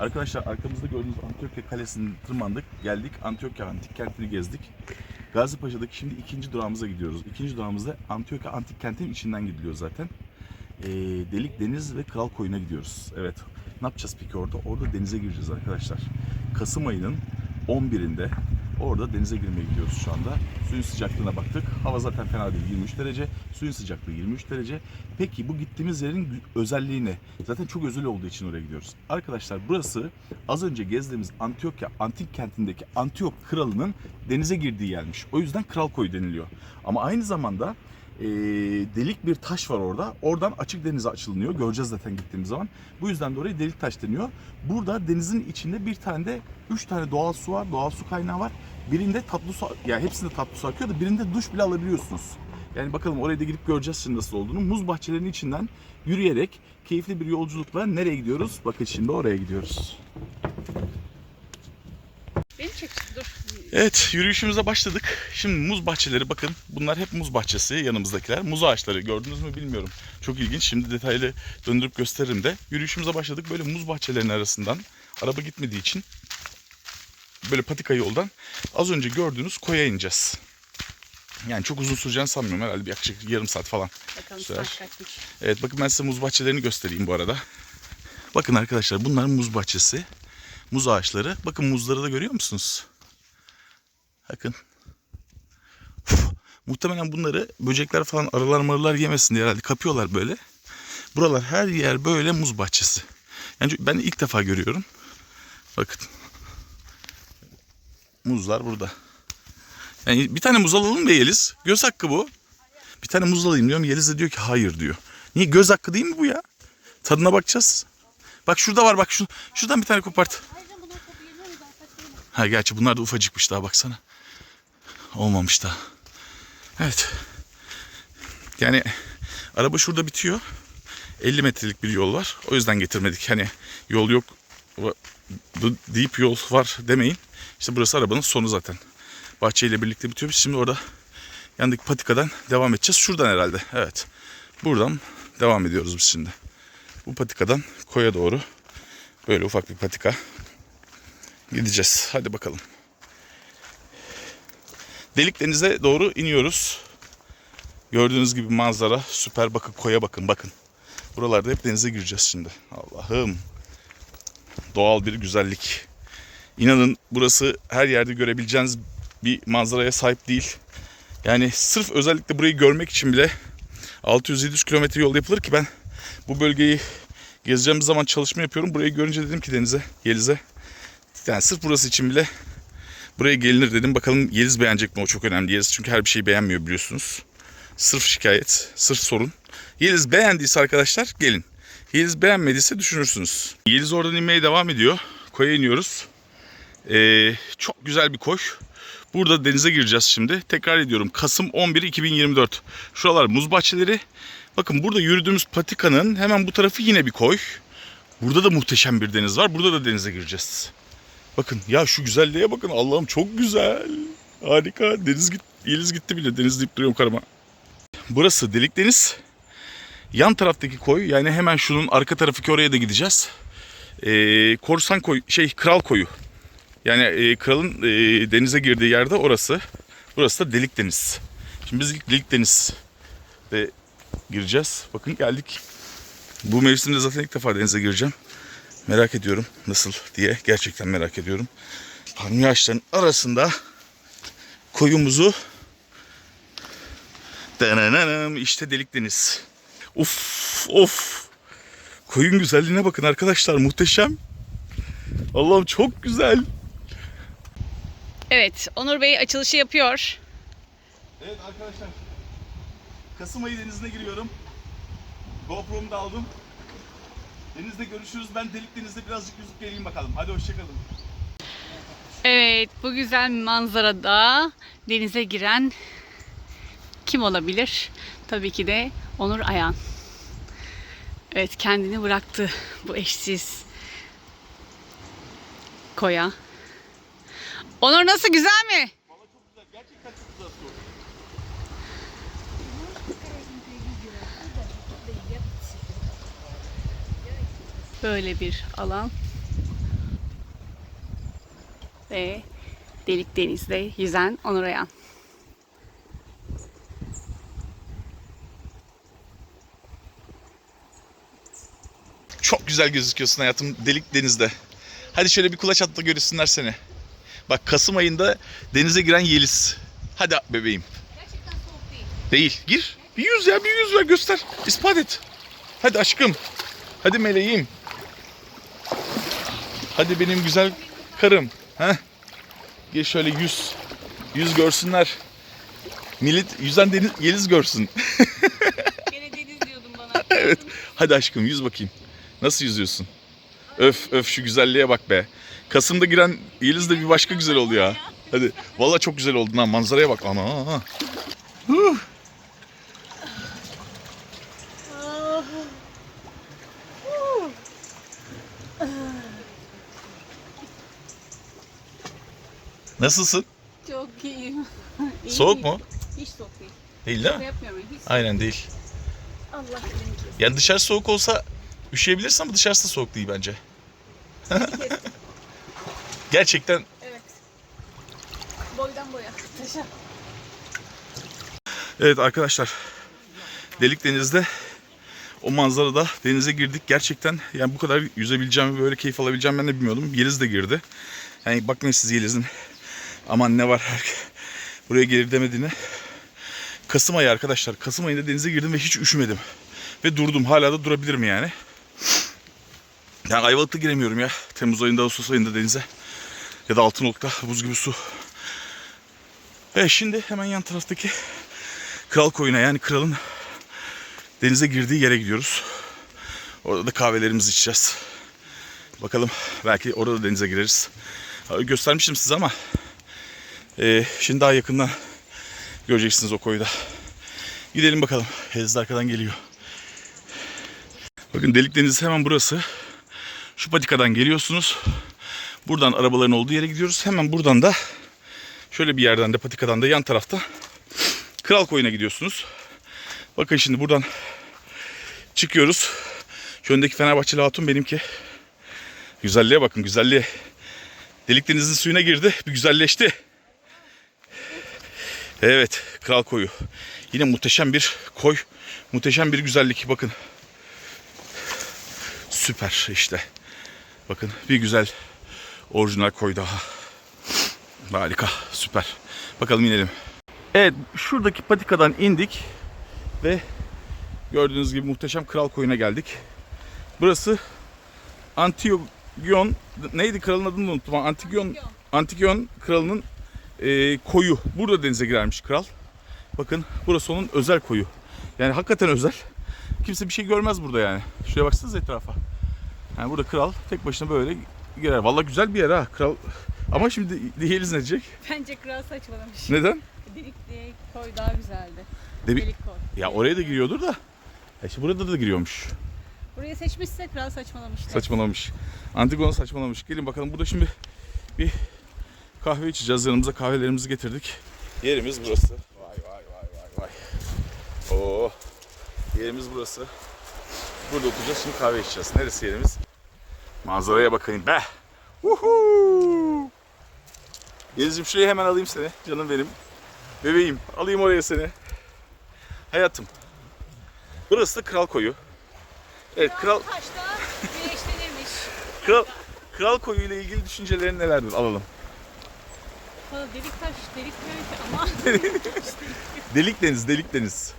Arkadaşlar arkamızda gördüğünüz Antiyokya Kalesi'ni tırmandık. Geldik Antiyokya Antik Kenti'ni gezdik. Gazipaşa'daki şimdi ikinci durağımıza gidiyoruz. İkinci durağımızda Antiyokya Antik Kenti'nin içinden gidiliyor zaten. Ee, Delik Deniz ve Kral Koyu'na gidiyoruz. Evet. Ne yapacağız peki orada? Orada denize gireceğiz arkadaşlar. Kasım ayının 11'inde orada denize girmeye gidiyoruz şu anda. Suyun sıcaklığına baktık. Hava zaten fena değil 23 derece. Suyun sıcaklığı 23 derece. Peki bu gittiğimiz yerin özelliği ne? Zaten çok özel olduğu için oraya gidiyoruz. Arkadaşlar burası az önce gezdiğimiz Antiyokya antik kentindeki Antiyok kralının denize girdiği yermiş. O yüzden Kral Koyu deniliyor. Ama aynı zamanda e, delik bir taş var orada. Oradan açık denize açılınıyor. Göreceğiz zaten gittiğimiz zaman. Bu yüzden de oraya delik taş deniyor. Burada denizin içinde bir tane de üç tane doğal su var. Doğal su kaynağı var. Birinde tatlı su, yani hepsinde tatlı su akıyor da birinde duş bile alabiliyorsunuz. Yani bakalım oraya da gidip göreceğiz şimdi nasıl olduğunu. Muz bahçelerinin içinden yürüyerek keyifli bir yolculukla nereye gidiyoruz? Bakın şimdi oraya gidiyoruz. Evet yürüyüşümüze başladık. Şimdi muz bahçeleri bakın bunlar hep muz bahçesi yanımızdakiler. Muz ağaçları gördünüz mü bilmiyorum. Çok ilginç. Şimdi detaylı döndürüp gösteririm de. Yürüyüşümüze başladık. Böyle muz bahçelerinin arasından araba gitmediği için böyle patika yoldan az önce gördüğünüz koya ineceğiz. Yani çok uzun süreceğini sanmıyorum herhalde bir yaklaşık yarım saat falan. Bakalım saat kaçmış. Evet bakın ben size muz bahçelerini göstereyim bu arada. Bakın arkadaşlar bunlar muz bahçesi. Muz ağaçları. Bakın muzları da görüyor musunuz? Bakın. Uf, muhtemelen bunları böcekler falan arılar marılar yemesin diye herhalde kapıyorlar böyle. Buralar her yer böyle muz bahçesi. Yani ben ilk defa görüyorum. Bakın. Muzlar burada. Yani bir tane muz alalım be Yeliz. Göz hakkı bu. Bir tane muz alayım diyorum. Yeliz de diyor ki hayır diyor. Niye göz hakkı değil mi bu ya? Tadına bakacağız. Bak şurada var bak şu şuradan bir tane kopart. Ha gerçi bunlar da ufacıkmış daha baksana. Olmamış daha. Evet. Yani araba şurada bitiyor. 50 metrelik bir yol var. O yüzden getirmedik. Hani yol yok deyip yol var demeyin. İşte burası arabanın sonu zaten. Bahçeyle birlikte bitiyor. Biz şimdi orada yandaki patikadan devam edeceğiz. Şuradan herhalde. Evet. Buradan devam ediyoruz biz şimdi. Bu patikadan koya doğru böyle ufak bir patika gideceğiz. Hadi bakalım. Delik denize doğru iniyoruz. Gördüğünüz gibi manzara süper. Bakın koya bakın bakın. Buralarda hep denize gireceğiz şimdi. Allah'ım. Doğal bir güzellik. İnanın burası her yerde görebileceğiniz bir manzaraya sahip değil. Yani sırf özellikle burayı görmek için bile 600-700 kilometre yol yapılır ki ben bu bölgeyi gezeceğimiz zaman çalışma yapıyorum. Burayı görünce dedim ki Deniz'e, Yeliz'e yani sırf burası için bile buraya gelinir dedim. Bakalım Yeliz beğenecek mi o çok önemli. Yeliz çünkü her bir şeyi beğenmiyor biliyorsunuz. Sırf şikayet, sırf sorun. Yeliz beğendiyse arkadaşlar gelin. Yeliz beğenmediyse düşünürsünüz. Yeliz oradan inmeye devam ediyor. Koya iniyoruz. Ee, çok güzel bir koy. Burada denize gireceğiz şimdi. Tekrar ediyorum. Kasım 11 2024. Şuralar muz bahçeleri. Bakın burada yürüdüğümüz patikanın hemen bu tarafı yine bir koy. Burada da muhteşem bir deniz var. Burada da denize gireceğiz. Bakın ya şu güzelliğe bakın. Allah'ım çok güzel. Harika. Deniz git, Yeliz gitti bile. Deniz deyip duruyorum karıma. Burası delik deniz. Yan taraftaki koy yani hemen şunun arka tarafı ki oraya da gideceğiz. Ee, korsan koy şey kral koyu. Yani e, kralın e, denize girdiği yerde orası. Burası da delik deniz. Şimdi biz ilk delik denizde gireceğiz. Bakın geldik. Bu mevsimde zaten ilk defa denize gireceğim. Merak ediyorum nasıl diye. Gerçekten merak ediyorum. Palmiye ağaçlarının arasında koyumuzu Dananam, işte delik deniz. Of of. Koyun güzelliğine bakın arkadaşlar muhteşem. Allah'ım çok güzel. Evet Onur Bey açılışı yapıyor. Evet arkadaşlar. Kasım ayı denizine giriyorum. GoPro'mu da aldım. Denizde görüşürüz. Ben delik denizde birazcık yüzüp geleyim bakalım. Hadi hoşçakalın. Evet bu güzel manzarada denize giren kim olabilir? Tabii ki de Onur Ayan. Evet kendini bıraktı bu eşsiz koya. Onur nasıl güzel mi? Valla çok güzel. Gerçekten çok güzel su. Böyle bir alan. ve delik denizde yüzen Onur Ayan. Çok güzel gözüküyorsun hayatım delik denizde. Hadi şöyle bir kulaç at da görsünler seni. Bak Kasım ayında denize giren Yeliz. Hadi bebeğim. Gerçekten soğuk değil. Değil. Gir. Bir yüz ya bir yüz ver göster. İspat et. Hadi aşkım. Hadi meleğim. Hadi benim güzel karım. Heh. Gel şöyle yüz. Yüz görsünler. Millet yüzden deniz, Yeliz görsün. Gene deniz diyordun bana. evet. Hadi aşkım yüz bakayım. Nasıl yüzüyorsun? Öf öf şu güzelliğe bak be. Kasım'da giren Yeliz de bir başka güzel oldu ya. Hadi. Vallahi çok güzel oldun ha. Manzaraya bak. Ana. Huh. Nasılsın? Çok iyiyim. İyi Soğuk değil. mu? Hiç soğuk değil. Değil değil mi? yapmıyorum. Hiç Aynen değil. Allah bilir. Yani dışarı soğuk olsa üşüyebilirsin ama dışarısı da soğuk değil bence. Gerçekten Evet. Boydan boya. Taşa. Evet arkadaşlar. Delik denizde o manzarada denize girdik. Gerçekten yani bu kadar yüzebileceğimi böyle keyif alabileceğimi ben de bilmiyordum. Yeliz de girdi. Yani bakmayın siz Yeliz'in aman ne var buraya gelir demediğine. Kasım ayı arkadaşlar. Kasım ayında denize girdim ve hiç üşümedim. Ve durdum. Hala da durabilirim yani. Yani Ayvalık'ta giremiyorum ya. Temmuz ayında, Ağustos ayında denize. Ya da Altınoluk'ta buz gibi su. Evet şimdi hemen yan taraftaki Kral Koyun'a yani kralın denize girdiği yere gidiyoruz. Orada da kahvelerimizi içeceğiz. Bakalım belki orada da denize gireriz. Göstermiştim size ama e, şimdi daha yakından göreceksiniz o koyu da. Gidelim bakalım. Hezde arkadan geliyor. Bakın delik denizi hemen burası. Şu patikadan geliyorsunuz. Buradan arabaların olduğu yere gidiyoruz. Hemen buradan da şöyle bir yerden de patikadan da yan tarafta Kral Koyun'a gidiyorsunuz. Bakın şimdi buradan çıkıyoruz. Şu öndeki Fenerbahçeli hatun benimki. Güzelliğe bakın güzelliğe. Delik denizin suyuna girdi. Bir güzelleşti. Evet Kral Koyu. Yine muhteşem bir koy. Muhteşem bir güzellik. Bakın. Süper işte. Bakın bir güzel orijinal koy daha. Harika süper. Bakalım inelim. Evet şuradaki patikadan indik ve gördüğünüz gibi muhteşem kral koyuna geldik. Burası Antigyon neydi kralın adını unuttum. Antigyon Antigyon kralının e, koyu. Burada denize girermiş kral. Bakın burası onun özel koyu. Yani hakikaten özel. Kimse bir şey görmez burada yani. Şuraya baksanıza etrafa. Yani burada kral tek başına böyle girer. Vallahi güzel bir yer ha kral. Ama şimdi Yeliz ne diyecek? Bence kral saçmalamış. Neden? Delik diye koy daha güzeldi. Debi- Delik koy. Ya oraya da giriyordur da. Ya işte burada da giriyormuş. Burayı seçmişse kral saçmalamıştı. Saçmalamış. Antigona saçmalamış. Gelin bakalım burada şimdi bir kahve içeceğiz. Yanımıza kahvelerimizi getirdik. Yerimiz burası. Vay vay vay vay vay. Oo. Yerimiz burası. Burada oturacağız şimdi kahve içeceğiz. Neresi yerimiz? Manzaraya bakayım be. Uhu. Yeliz'im şuraya hemen alayım seni. Canım benim. Bebeğim. Alayım oraya seni. Hayatım. Burası da Kral Koyu. Evet Kral. Kral, Kral Koyu ile ilgili düşüncelerin nelerdir? Alalım. Valla delik taş, delik delik ama Delik deniz, delik deniz.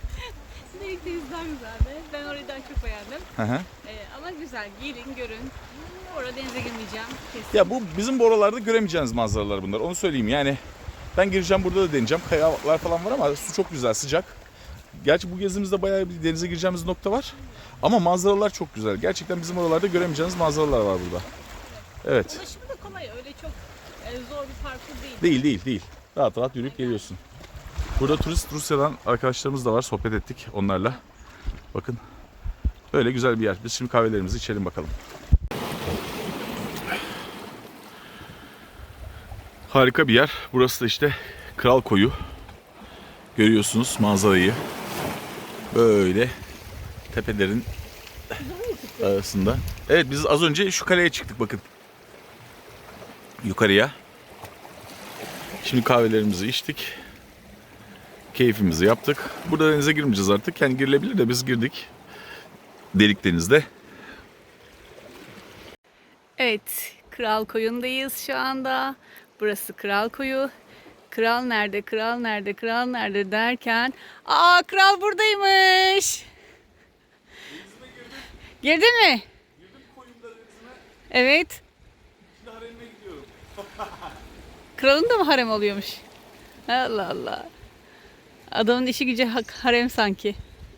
delik deniz daha güzeldi. Ben orayı daha çok beğendim. Hı hı. Ee, ama güzel. Gelin, görün. Orada denize girmeyeceğim. Kesin. Ya bu bizim bu oralarda göremeyeceğiniz manzaralar bunlar. Onu söyleyeyim yani. Ben gireceğim burada da deneyeceğim. Kayalar falan var ama su çok güzel, sıcak. Gerçi bu gezimizde bayağı bir denize gireceğimiz nokta var. Ama manzaralar çok güzel. Gerçekten bizim oralarda göremeyeceğiniz manzaralar var burada. Evet. Ulaşımı da kolay. Öyle çok e, zor bir parkur değil. Değil değil değil. Rahat rahat yürüyüp geliyorsun. Burada turist Rusya'dan arkadaşlarımız da var. Sohbet ettik onlarla. Bakın. Böyle güzel bir yer. Biz şimdi kahvelerimizi içelim bakalım. Harika bir yer. Burası da işte Kral Koyu. Görüyorsunuz manzarayı. Böyle tepelerin arasında. Evet biz az önce şu kaleye çıktık bakın. Yukarıya. Şimdi kahvelerimizi içtik. Keyfimizi yaptık. Burada denize girmeyeceğiz artık. Yani girilebilir de biz girdik. Delik denizde. Evet, Kral Koyu'ndayız şu anda. Burası Kral Koyu. Kral nerede, kral nerede, kral nerede derken... Aa, kral buradaymış. Girdin mi? Evet. Kralın da mı harem oluyormuş? Allah Allah. Adamın işi gücü harem sanki.